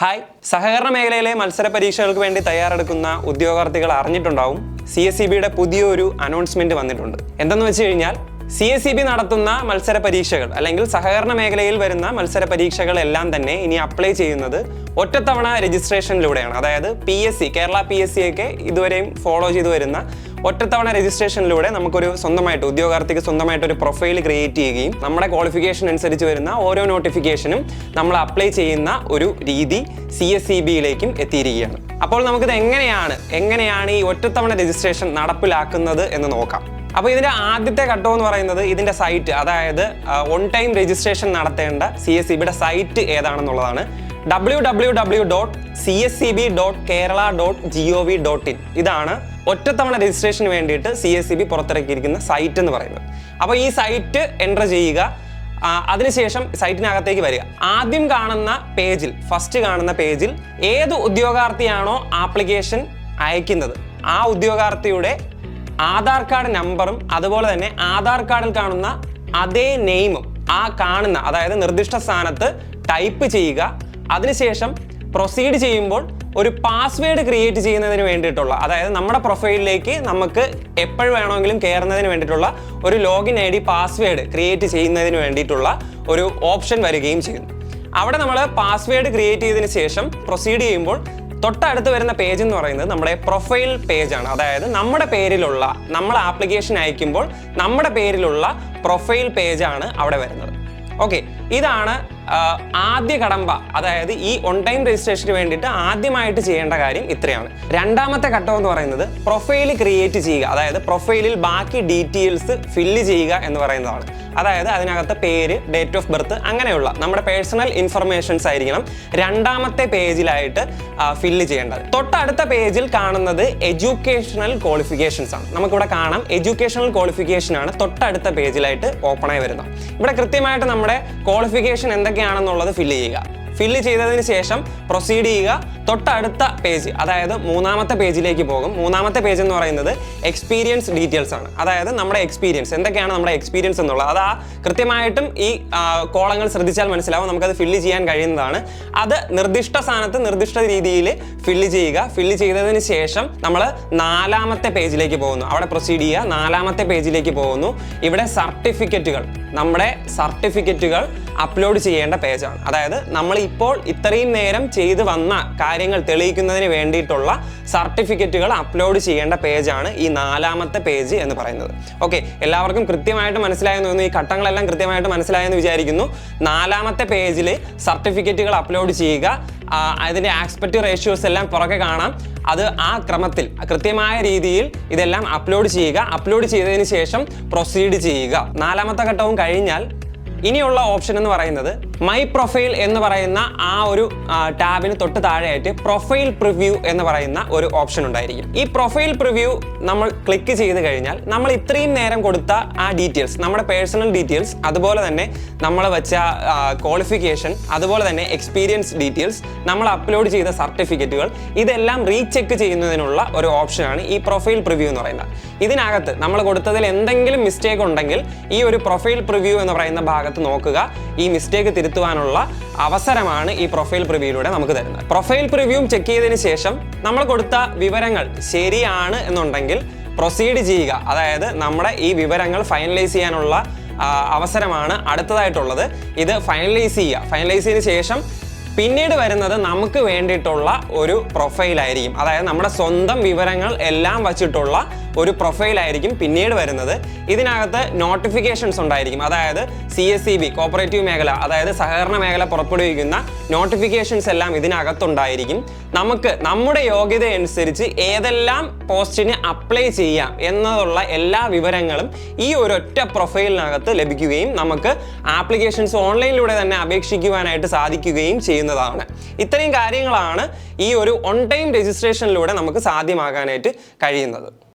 Hi. സഹകരണ മേഖലയിലെ മത്സര പരീക്ഷകൾക്ക് വേണ്ടി തയ്യാറെടുക്കുന്ന ഉദ്യോഗാർത്ഥികൾ അറിഞ്ഞിട്ടുണ്ടാവും. സി എസ് സി ബിയുടെ പുതിയൊരു അനൗൺസ്മെന്റ് വന്നിട്ടുണ്ട്. എന്തെന്ന് വെച്ച് കഴിഞ്ഞാൽ സി എസ് സി ബി നടത്തുന്ന മത്സര പരീക്ഷകൾ അല്ലെങ്കിൽ സഹകരണ മേഖലയിൽ വരുന്ന മത്സര പരീക്ഷകളെല്ലാം തന്നെ ഇനി അപ്ലൈ ചെയ്യുന്നത് ഒറ്റത്തവണ രജിസ്ട്രേഷനിലൂടെയാണ് അതായത് P S C Kerala P S C ഒക്കെ ഇതുവരെയും ഫോളോ ചെയ്തു വരുന്ന ഒറ്റത്തവണ രജിസ്ട്രേഷനിലൂടെ നമുക്കൊരു സ്വന്തമായിട്ട് ഉദ്യോഗാർത്ഥിക്ക് സ്വന്തമായിട്ട് ഒരു പ്രൊഫൈൽ ക്രിയേറ്റ് ചെയ്യുകയും നമ്മുടെ ക്വാളിഫിക്കേഷൻ അനുസരിച്ച് വരുന്ന ഓരോ നോട്ടിഫിക്കേഷനും നമ്മൾ അപ്ലൈ ചെയ്യുന്ന ഒരു രീതി സി എസ് സി ബിയിലേക്കും എത്തിയിരിക്കുകയാണ്. അപ്പോൾ നമുക്കിത് എങ്ങനെയാണ് എങ്ങനെയാണ് ഈ ഒറ്റത്തവണ രജിസ്ട്രേഷൻ നടപ്പിലാക്കുന്നത് എന്ന് നോക്കാം. അപ്പോൾ ഇതിന്റെ ആദ്യത്തെ ഘട്ടം എന്ന് പറയുന്നത് ഇതിന്റെ സൈറ്റ് അതായത് ഓൺ ടൈം രജിസ്ട്രേഷൻ നടത്തേണ്ട സി എസ് സി ബിയുടെ site ഏതാണെന്നുള്ളതാണ്. W W W dot C S C B dot Kerala dot G O V dot in ഇതാണ് ഒറ്റത്തവണ രജിസ്ട്രേഷന് വേണ്ടിയിട്ട് സി എസ് സി ബി പുറത്തിറക്കിയിരിക്കുന്ന സൈറ്റ് എന്ന് പറയുന്നത്. അപ്പോൾ ഈ സൈറ്റ് എന്റർ ചെയ്യുക അതിനുശേഷം സൈറ്റിനകത്തേക്ക് വരിക. ആദ്യം കാണുന്ന പേജിൽ ഫസ്റ്റ് കാണുന്ന പേജിൽ ഏത് ഉദ്യോഗാർത്ഥിയാണോ ആപ്ലിക്കേഷൻ അയക്കുന്നത് ആ ഉദ്യോഗാർത്ഥിയുടെ ആധാർ കാർഡ് നമ്പറും അതുപോലെ തന്നെ ആധാർ കാർഡിൽ കാണുന്ന അതേ നെയിമും ആ കാണുന്ന അതായത് നിർദ്ദിഷ്ട സ്ഥാനത്ത് ടൈപ്പ് ചെയ്യുക. അതിനുശേഷം പ്രൊസീഡ് ചെയ്യുമ്പോൾ ഒരു പാസ്വേഡ് ക്രിയേറ്റ് ചെയ്യുന്നതിന് വേണ്ടിയിട്ടുള്ള അതായത് നമ്മുടെ പ്രൊഫൈലിലേക്ക് നമുക്ക് എപ്പോഴും വേണമെങ്കിലും കയറുന്നതിന് വേണ്ടിയിട്ടുള്ള ഒരു login I D password create ചെയ്യുന്നതിന് വേണ്ടിയിട്ടുള്ള ഒരു ഓപ്ഷൻ വരികയും ചെയ്യുന്നു അവിടെ നമ്മൾ പാസ്വേഡ് ക്രിയേറ്റ് ചെയ്തതിന് ശേഷം പ്രൊസീഡ് ചെയ്യുമ്പോൾ തൊട്ടടുത്ത് വരുന്ന പേജ് എന്ന് പറയുന്നത് നമ്മുടെ പ്രൊഫൈൽ പേജാണ് അതായത് നമ്മുടെ പേരിലുള്ള നമ്മൾ ആപ്ലിക്കേഷൻ അയക്കുമ്പോൾ നമ്മുടെ പേരിലുള്ള പ്രൊഫൈൽ പേജാണ് അവിടെ വരുന്നത്. ഓക്കെ ഇതാണ് ആദ്യ കടമ്പ അതായത് ഈ ഓൺലൈൻ രജിസ്ട്രേഷന് വേണ്ടിയിട്ട് ആദ്യമായിട്ട് ചെയ്യേണ്ട കാര്യം ഇത്രയാണ്. രണ്ടാമത്തെ ഘട്ടം എന്ന് പറയുന്നത് പ്രൊഫൈൽ ക്രിയേറ്റ് ചെയ്യുക അതായത് പ്രൊഫൈലിൽ ബാക്കി ഡീറ്റെയിൽസ് ഫില്ല് ചെയ്യുക എന്ന് പറയുന്നതാണ്. അതായത് അതിനകത്ത് പേര് ഡേറ്റ് ഓഫ് ബർത്ത് അങ്ങനെയുള്ള നമ്മുടെ പേഴ്സണൽ ഇൻഫർമേഷൻസ് ആയിരിക്കണം രണ്ടാമത്തെ പേജിലായിട്ട് ഫില്ല് ചെയ്യേണ്ടത്. തൊട്ടടുത്ത പേജിൽ കാണുന്നത് എഡ്യൂക്കേഷണൽ ക്വാളിഫിക്കേഷൻസ് ആണ്. നമുക്കിവിടെ കാണാം എഡ്യൂക്കേഷണൽ ക്വാളിഫിക്കേഷൻ ആണ് തൊട്ടടുത്ത പേജിലായിട്ട് ഓപ്പണായി വരുന്നത്. ഇവിടെ കൃത്യമായിട്ട് നമ്മുടെ ക്വാളിഫിക്കേഷൻ എന്തൊക്കെയാണെന്നുള്ളത് ഫില്ല് ചെയ്യുക. ഫില്ല് ചെയ്തതിന് ശേഷം പ്രൊസീഡ് ചെയ്യുക. തൊട്ടടുത്ത പേജ് അതായത് മൂന്നാമത്തെ പേജിലേക്ക് പോകും. മൂന്നാമത്തെ പേജ് എന്ന് പറയുന്നത് എക്സ്പീരിയൻസ് ഡീറ്റെയിൽസ് ആണ്. അതായത് നമ്മുടെ എക്സ്പീരിയൻസ് എന്തൊക്കെയാണ് നമ്മുടെ എക്സ്പീരിയൻസ് എന്നുള്ളത്. അത് ആ കൃത്യമായിട്ടും ഈ കോളങ്ങൾ ശ്രദ്ധിച്ചാൽ മനസ്സിലാവും. നമുക്കത് ഫില്ല് ചെയ്യാൻ കഴിയുന്നതാണ്. അത് നിർദ്ദിഷ്ട സ്ഥാനത്ത് നിർദ്ദിഷ്ട രീതിയിൽ ഫില്ല് ചെയ്യുക. ഫില്ല് ചെയ്തതിന് ശേഷം നമ്മൾ നാലാമത്തെ പേജിലേക്ക് പോകുന്നു. അവിടെ പ്രൊസീഡ് ചെയ്യുക. നാലാമത്തെ പേജിലേക്ക് പോകുന്നു. ഇവിടെ സർട്ടിഫിക്കറ്റുകൾ നമ്മുടെ സർട്ടിഫിക്കറ്റുകൾ അപ്ലോഡ് ചെയ്യേണ്ട പേജാണ് അതായത് നമ്മൾ ഇപ്പോൾ ഇത്രയും നേരം ചെയ്തു വന്ന കാര്യങ്ങൾ തെളിയിക്കുന്നതിന് വേണ്ടിയിട്ടുള്ള സർട്ടിഫിക്കറ്റുകൾ അപ്ലോഡ് ചെയ്യേണ്ട പേജാണ് ഈ നാലാമത്തെ പേജ് എന്ന് പറയുന്നത്. ഓക്കെ എല്ലാവർക്കും കൃത്യമായിട്ട് മനസ്സിലായെന്ന് തോന്നുന്നു. ഈ ഘട്ടങ്ങളെല്ലാം കൃത്യമായിട്ട് മനസ്സിലായെന്ന് വിചാരിക്കുന്നു. നാലാമത്തെ പേജിൽ സർട്ടിഫിക്കറ്റുകൾ അപ്ലോഡ് ചെയ്യുക. അതിന്റെ ആക്സ്പെക്റ്റ് റേഷ്യോസ് എല്ലാം പുറകെ കാണാം. അത് ആ ക്രമത്തിൽ കൃത്യമായ രീതിയിൽ ഇതെല്ലാം അപ്ലോഡ് ചെയ്യുക. അപ്ലോഡ് ചെയ്തതിന് ശേഷം പ്രൊസീഡ് ചെയ്യുക. നാലാമത്തെ ഘട്ടവും കഴിഞ്ഞാൽ ഇനിയുള്ള ഓപ്ഷൻ എന്ന് പറയുന്നത് മൈ പ്രൊഫൈൽ എന്ന് പറയുന്ന ആ ഒരു ടാബിന് തൊട്ട് താഴെയായിട്ട് പ്രൊഫൈൽ പ്രിവ്യൂ എന്ന് പറയുന്ന ഒരു ഓപ്ഷൻ ഉണ്ടായിരിക്കും. ഈ പ്രൊഫൈൽ പ്രിവ്യൂ നമ്മൾ ക്ലിക്ക് ചെയ്ത് കഴിഞ്ഞാൽ നമ്മൾ ഇത്രയും നേരം കൊടുത്ത ആ ഡീറ്റെയിൽസ് നമ്മുടെ പേഴ്സണൽ ഡീറ്റെയിൽസ് അതുപോലെ തന്നെ നമ്മൾ വെച്ച ക്വാളിഫിക്കേഷൻ അതുപോലെ തന്നെ എക്സ്പീരിയൻസ് ഡീറ്റെയിൽസ് നമ്മൾ അപ്ലോഡ് ചെയ്ത സർട്ടിഫിക്കറ്റുകൾ ഇതെല്ലാം റീചെക്ക് ചെയ്യുന്നതിനുള്ള ഒരു ഓപ്ഷനാണ് ഈ പ്രൊഫൈൽ പ്രിവ്യൂ എന്ന് പറയുന്നത്. ഇതിനകത്ത് നമ്മൾ കൊടുത്തതിൽ എന്തെങ്കിലും മിസ്റ്റേക്ക് ഉണ്ടെങ്കിൽ ഈ ഒരു പ്രൊഫൈൽ പ്രിവ്യൂ എന്ന് പറയുന്ന ഭാഗത്ത് നോക്കുക. ഈ മിസ്റ്റേക്ക് തിരുത്തുവാനുള്ള അവസരമാണ് ഈ പ്രൊഫൈൽ പ്രിവ്യൂയിലൂടെ നമുക്ക് തരുന്നത്. പ്രൊഫൈൽ പ്രിവ്യൂവും ചെക്ക് ചെയ്തതിന് ശേഷം നമ്മൾ കൊടുത്ത വിവരങ്ങൾ ശരിയാണ് എന്നുണ്ടെങ്കിൽ പ്രൊസീഡ് ചെയ്യുക. അതായത് നമ്മുടെ ഈ വിവരങ്ങൾ ഫൈനലൈസ് ചെയ്യാനുള്ള അവസരമാണ് അടുത്തതായിട്ടുള്ളത്. ഇത് ഫൈനലൈസ് ചെയ്യുക. ഫൈനലൈസ് ചെയ്തതിന് ശേഷം പിന്നീട് വരുന്നത് നമുക്ക് വേണ്ടിയിട്ടുള്ള ഒരു പ്രൊഫൈൽ ആയിരിക്കും. അതായത് നമ്മുടെ സ്വന്തം വിവരങ്ങൾ എല്ലാം വച്ചിട്ടുള്ള ഒരു പ്രൊഫൈൽ ആയിരിക്കും പിന്നീട് വരുന്നത്. ഇതിനകത്ത് നോട്ടിഫിക്കേഷൻസ് ഉണ്ടായിരിക്കും. അതായത് C S C B cooperative മേഖല അതായത് സഹകരണ മേഖല പുറപ്പെടുവിക്കുന്ന നോട്ടിഫിക്കേഷൻസ് എല്ലാം ഇതിനകത്തുണ്ടായിരിക്കും. നമുക്ക് നമ്മുടെ യോഗ്യത അനുസരിച്ച് ഏതെല്ലാം പോസ്റ്റിന് അപ്ലൈ ചെയ്യാം എന്നതുള്ള എല്ലാ വിവരങ്ങളും ഈ ഒരൊറ്റ പ്രൊഫൈലിനകത്ത് ലഭിക്കുകയും നമുക്ക് ആപ്ലിക്കേഷൻസ് ഓൺലൈനിലൂടെ തന്നെ അപേക്ഷിക്കുവാനായിട്ട് സാധിക്കുകയും ചെയ്യുന്നതാണ്. ഇത്രയും കാര്യങ്ങളാണ് ഈ ഒരു ഓൺ ടൈം രജിസ്ട്രേഷനിലൂടെ നമുക്ക് സാധ്യമാകാനായിട്ട് കഴിയുന്നത്.